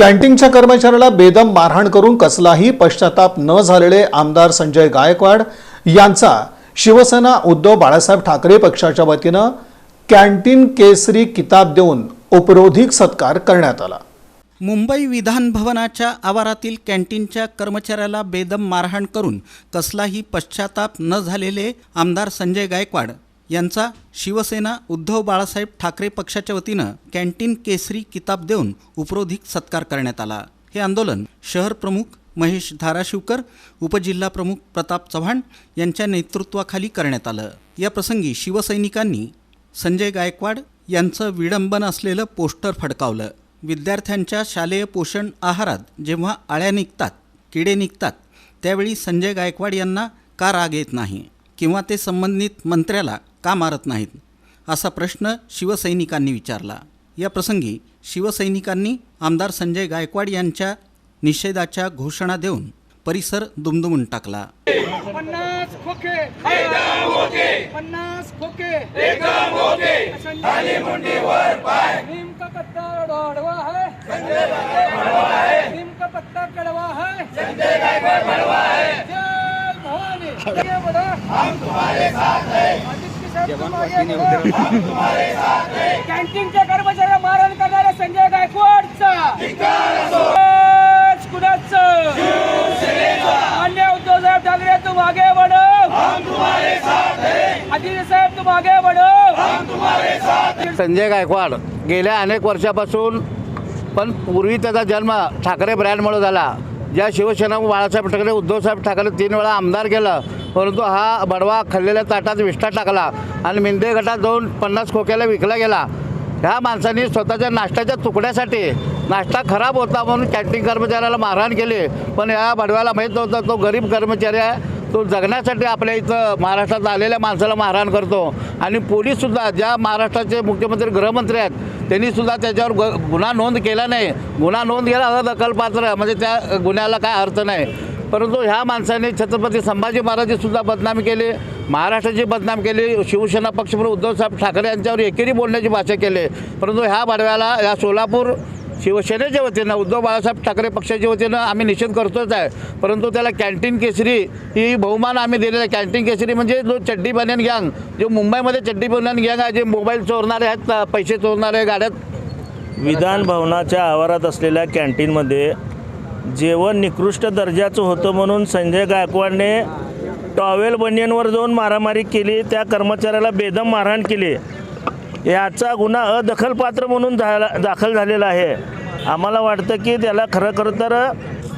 कॅन्टीनच्या कर्मचाऱ्याला बेदम मारहाण करून कसलाही पश्चाताप न झालेले आमदार संजय गायकवाड यांचा शिवसेना उद्धव बाळासाहेब ठाकरे पक्षाच्या वतीनं कॅन्टीन केसरी किताब देऊन उपरोधिक सत्कार करण्यात आला. मुंबई विधान भवनाच्या आवारातील कॅन्टीनच्या कर्मचाऱ्याला बेदम मारहाण करून कसलाही पश्चाताप न झालेले आमदार संजय गायकवाड यांचा शिवसेना उद्धव बाळासाहेब ठाकरे पक्षाच्या वतीनं कॅन्टीन केसरी किताब देऊन उपरोधिक सत्कार करण्यात आला. हे आंदोलन शहर प्रमुख महेश धाराशिवकर उपजिल्हा प्रमुख प्रताप चव्हाण यांच्या नेतृत्वाखाली करण्यात आलं. या प्रसंगी शिवसैनिकांनी संजय गायकवाड यांचं विडंबन असलेलं पोस्टर फडकावलं. विद्यार्थ्यांच्या शालेय पोषण आहारात जेव्हा आळ्या निघतात किडे निघतात त्यावेळी संजय गायकवाड यांना का राग येत नाही? किंवा ते संबंधित मंत्र्याला का मारत नाहीत? असा प्रश्न शिवसैनिकांनी विचारला. या प्रसंगी शिवसैनिकांनी आमदार संजय गायकवाड यांच्या निषेधाच्या घोषणा देऊन परिसर दुमदुमून टाकला. पन्नास खोके. पन्नास खोके. नीम का पत्ता डोडवा है नीम का पत्ता कड़वा है संजय गायकवाड बड़वा है जय भवानी. हम तुम्हारे साथ हैं बढ़ो कॅन्टीनच्या कर्मचाऱ्या मारण करणाऱ्या संजय गायकवाडचा. कुणाचं? मान्य उद्धव साहेब ठाकरे तुम आगे बढ़ो आदित्य साहेब तुम आगे बढ़ो संजय गायकवाड गेल्या अनेक वर्षापासून पण पूर्वी त्याचा जन्म ठाकरे ब्रँडमुळे झाला. ज्या शिवसेना बाळासाहेब ठाकरे उद्धवसाहेब ठाकरे तीन वेळा आमदार केलं. परंतु हा बडवा खाल्लेल्या ताटात विष्ठा टाकला आणि मिंदे गटात जाऊन पन्नास खोक्याला विकला गेला. ह्या माणसांनी स्वतःच्या नाश्त्याच्या तुकड्यासाठी नाश्ता खराब होता म्हणून कॅन्टीन कर्मचाऱ्याला मारहाण केली. पण या बडव्याला माहीत नव्हतं तो गरीब कर्मचारी आहे. तो जगण्यासाठी आपल्या इथं महाराष्ट्रात आलेल्या माणसाला मारहाण करतो. आणि पोलीससुद्धा ज्या महाराष्ट्राचे मुख्यमंत्री गृहमंत्री आहेत त्यांनीसुद्धा त्याच्यावर ग गुन्हा नोंद केला नाही. गुन्हा नोंद केला दखलपात्र म्हणजे त्या गुन्ह्याला काय अर्थ नाही. परंतु ह्या माणसाने छत्रपती संभाजी महाराजसुद्धा बदनामी केले महाराष्ट्राची बदनाम केली शिवसेना पक्षप्रमुख उद्धवसाहेब ठाकरे यांच्यावर एकेरी बोलण्याची भाषा केली. परंतु ह्या बडव्याला या सोलापूर शिवसेनेच्या वतीनं उद्धव बाळासाहेब ठाकरे पक्षाच्या वतीनं आम्ही निषेध करतोच आहे. परंतु त्याला कॅन्टीन केसरी ही बहुमान आम्ही दिलेला आहे. कॅन्टीन केसरी म्हणजे जो चड्डी बनियन गँग जो मुंबईमध्ये चड्डी बनियन गँग आहे जे मोबाईल चोरणारे आहेत पैसे चोरणारे गाड्यात विधान भवनाच्या आवारात असलेल्या कॅन्टीनमध्ये जेवण निकृष्ट दर्जाचं होतं म्हणून संजय गायकवाडने टॉवेल बनियनवर जाऊन मारामारी केली. त्या कर्मचाऱ्याला बेदम मारहाण केली. याचा गुन्हा अदखलपात्र म्हणून झाला दाखल झालेला आहे. आम्हाला वाटतं की त्याला खरं खरं तर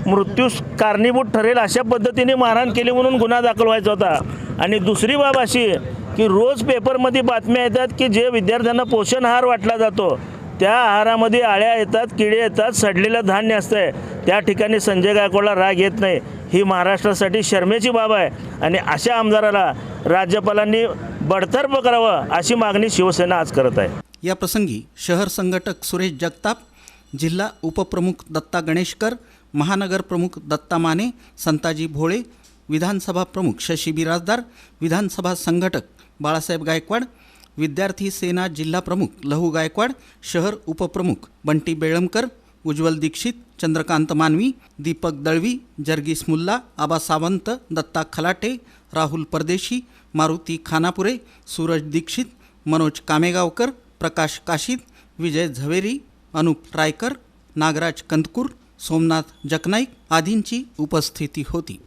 मृत्यूस कारणीभूत ठरेल अशा पद्धतीने मारहाण केली म्हणून गुन्हा दाखल व्हायचा होता. आणि दुसरी बाब अशी की रोज पेपरमध्ये बातम्या येतात की जे विद्यार्थ्यांना पोषण आहार वाटला जातो त्या आहारामध्ये आळ्या येतात किडे येतात सडलेलं धान्य असतंय. त्या ठिकाणी संजय गायकवाडला राग येत नाही. ही महाराष्ट्रासाठी शर्मेची बाब आहे. आणि अशा आमदाराला राज्यपालांनी बडतर्फ करावं अशी मागणी शिवसेना आज करत आहे. या प्रसंगी शहर संघटक सुरेश जगताप जिल्हा उपप्रमुख दत्ता गणेशकर महानगर प्रमुख दत्ता माने संताजी भोळे विधानसभा प्रमुख शशी बिराजदार विधानसभा संघटक बाळासाहेब गायकवाड विद्यार्थी सेना जिल्हा प्रमुख लहू गायकवाड शहर उपप्रमुख बंटी बेळमकर उज्ज्वल दीक्षित चंद्रकांत मानवी दीपक दळवी जर्गीस मुल्ला आबा सावंत दत्ता खलाटे राहुल परदेशी मारुती खानापुरे सूरज दीक्षित मनोज कामेगावकर प्रकाश काशीद विजय झवेरी अनुप रायकर नागराज कंदकूर सोमनाथ जकनाईक आदींची उपस्थिती होती.